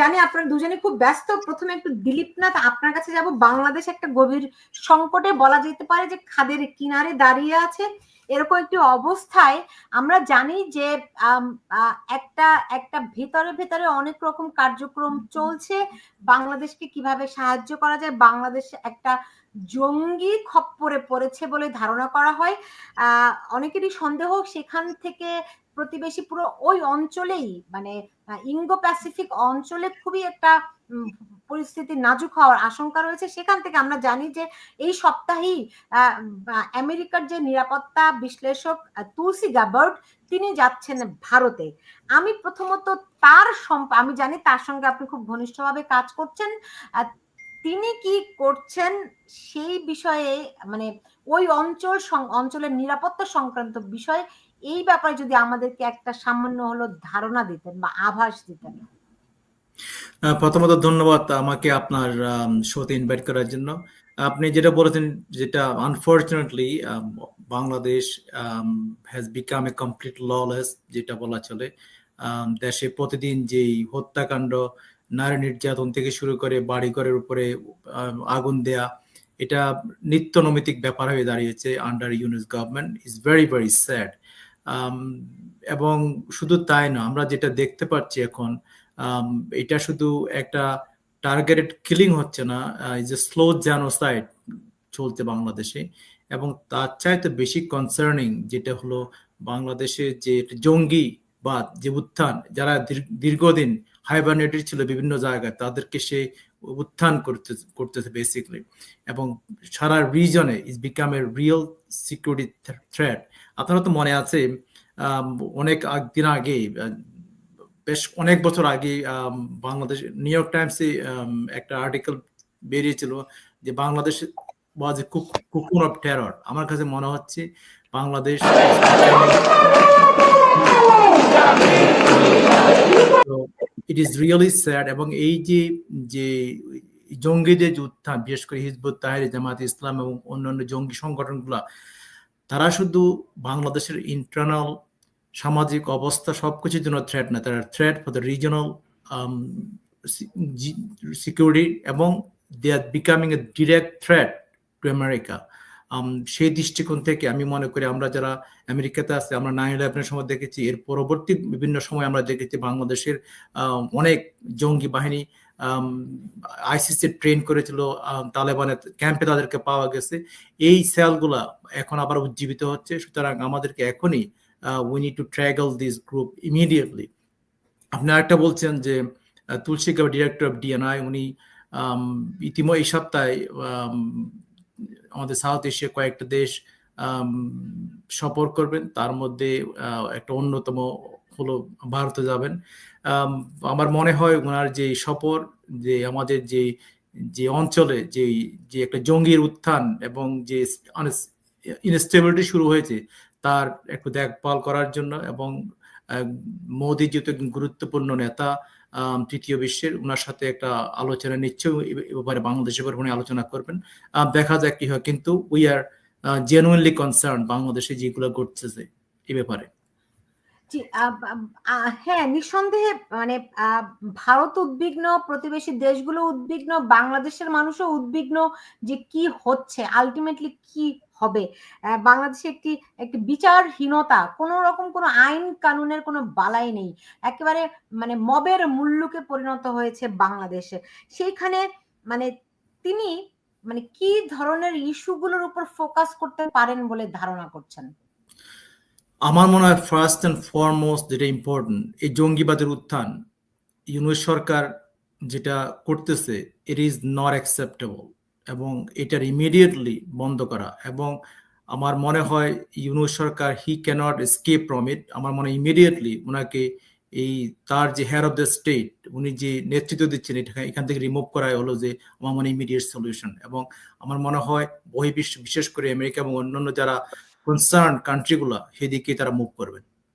জানি আপনারা দুজনে খুব ব্যস্ত। প্রথমে একটু দিলীপনাথ আপনার কাছে যাব। বাংলাদেশ একটা গভীর সংকটে বলা যেতে পারে যে খাদের কিনারে দাঁড়িয়ে আছে। এরকম একটি অবস্থায় আমরা জানি যে একটা একটা ভেতরে ভেতরে অনেক রকম কার্যক্রম চলছে। বাংলাদেশকে কীভাবে সাহায্য করা যায়? বাংলাদেশ একটা জঙ্গি খপ্পরে পড়েছে বলে ধারণা করা হয়। আহ অনেকেরই সন্দেহ সেখান থেকে প্রতিবেশী পুরো ওই অঞ্চলেই মানে ইঙ্গো প্যাসিফিক অঞ্চলে খুবই একটা পরিস্থিতি নাজুক হওয়ার আশঙ্কা রয়েছে। সেখান থেকে আমরা জানি যে এই সপ্তাহেই আমেরিকার যে নিরাপত্তা বিশ্লেষক তুলসি গাবার্ড, তিনি যাচ্ছেন ভারতে। আমি প্রথমত তার আমি জানি তার সঙ্গে আপনি খুব ঘনিষ্ঠভাবে কাজ করছেন। তিনি কি করছেন সেই বিষয়ে মানে ওই অঞ্চল অঞ্চলের নিরাপত্তা সংক্রান্ত বিষয়ে এই ব্যাপারে যদি আমাদেরকে একটা সামান্য হলো ধারণা দিতেন বা আভাস দিতেন। প্রথমত ধন্যবাদ আমাকে আপনার শোতে ইনভাইট করার জন্য। আপনি যেটা বলেছেন, যেটা unfortunately Bangladesh has become a complete lawless যেটা বলা চলে। দেশে প্রতিদিন যেই হত্যাকাণ্ড, নারী নির্যাতন থেকে শুরু করে বাড়িঘরের উপরে আগুন দেয়া, এটা নিত্য নৈমিতিক ব্যাপার হয়ে দাঁড়িয়েছে under Yunus government is very very sad এবং শুধু তাই না, আমরা যেটা দেখতে পাচ্ছি এখন এটা শুধু একটা টার্গেটেড কিলিং হচ্ছে না এ স্লো জ্যানোসাইড চলছে বাংলাদেশে, এবং তার চাইতে বেশি কনসার্নিং যেটা হলো বাংলাদেশে যে জঙ্গি বা যে উত্থান, যারা দীর্ঘদিন হাইবারনেটেড ছিল বিভিন্ন জায়গায়, তাদেরকে সে উত্থান করতে, করতেছে বেসিকলি এবং সারা রিজনে is become a real security threat আপনারা তো মনে আছে অনেক দিন আগে বেশ অনেক বছর আগে বাংলাদেশ, নিউ ইয়র্ক টাইমসে একটা আর্টিকেল বেরিয়েছিল যে বাংলাদেশ ওয়াজ এ কুকুর অফ টেরর আমার কাছে মনে হচ্ছে Bangladesh it is really sad এবং এই যে যে জঙ্গিদের যে উত্থান, বিশেষ করে হিজবুত তাহির জামাত ইসলাম এবং অন্যান্য জঙ্গি সংগঠনগুলা তারা শুধু বাংলাদেশের ইন্টারনাল সামাজিক অবস্থা সবকিছুর জন্য থ্রেট না, তারা threat for the regional security এবং they are becoming a direct threat to America সেই দৃষ্টিকোণ থেকে আমি মনে করি আমরা যারা আমেরিকাতে আছে, আমরা নাইন ইলেভেনের সময় দেখেছি, এর পরবর্তী বিভিন্ন সময় আমরা দেখেছি বাংলাদেশের অনেক জঙ্গি বাহিনী আইসিসি ট্রেন করেছিল তালেবানের ক্যাম্পে তাদেরকে পাওয়া গেছে। এই সেলগুলা এখন আবার উজ্জীবিত হচ্ছে। সুতরাং আমাদেরকে এখনই we need to tackle this group immediately আপনি আরেকটা বলছেন যে তুলসী গাব ডিরেক্টর অফ ডিএনআই উনি ইতিমধ্যে এই সপ্তাহে আমাদের সাউথ এশিয়া কয়েকটা দেশ সফর করবেন। তার মধ্যে একটা অন্যতম হলো ভারতে যাবেন। আমার মনে হয় ওনার যে সফর, যে আমাদের যে যে অঞ্চলে যে যে একটা জঙ্গির উত্থান এবং যে ইনস্টেবিলিটি শুরু হয়েছে, তার একটু দেখভাল করার জন্য এবং মোদী যেহেতু একজন গুরুত্বপূর্ণ নেতা তৃতীয় বিশ্বের, ওনার সাথে একটা আলোচনা নিশ্চয়ই ব্যাপারে বাংলাদেশের ব্যাপারে আলোচনা করবেন। দেখা যাক কি হয়, কিন্তু উই আর জেনুইনলি কনসার্ন বাংলাদেশে যেগুলো ঘটতেছে এ ব্যাপারে। হ্যাঁ নিঃসন্দেহে মানে ভারত উদ্বিগ্ন, প্রতিবেশী দেশগুলো উদ্বিগ্ন, বাংলাদেশের মানুষও উদ্বিগ্ন যে কি হচ্ছে আলটিমেটলি কি হবে। বাংলাদেশে একটি একটি বিচারহীনতা, কোন রকম কোনো আইন কানুনের কোনো বালাই নেই। একেবারে মানে মবের মূল্যকে পরিণত হয়েছে বাংলাদেশে। সেইখানে মানে তিনি মানে কি ধরনের ইস্যুগুলোর উপর ফোকাস করতে পারেন বলে ধারণা করছেন? আমার মনে হয় ফার্স্ট অ্যান্ড ফরমোস্ট যেটা ইম্পর্টেন্ট এই জঙ্গিবাদের উত্থান, ইউনুস সরকার যেটা করতেছে ইট ইজ নট অ্যাকসেপ্টেবল এবং এটার ইমিডিয়েটলি বন্ধ করা এবং আমার মনে হয় ইউনুস সরকার he cannot escape from it আমার মনে হয় ইমিডিয়েটলি ওনাকে এই তার যে হেয়ার অফ দ্য স্টেট উনি যে নেতৃত্ব দিচ্ছেন, এটা এখান থেকে রিমুভ করাই হলো যে আমার মনে ইমিডিয়েট সলিউশন এবং আমার মনে হয় বহির্বিশ্ব, বিশেষ করে আমেরিকা এবং অন্যান্য যারা কনসার্ন কান্ট্রিগুলো সেদিকে তারা মুভ করবেন।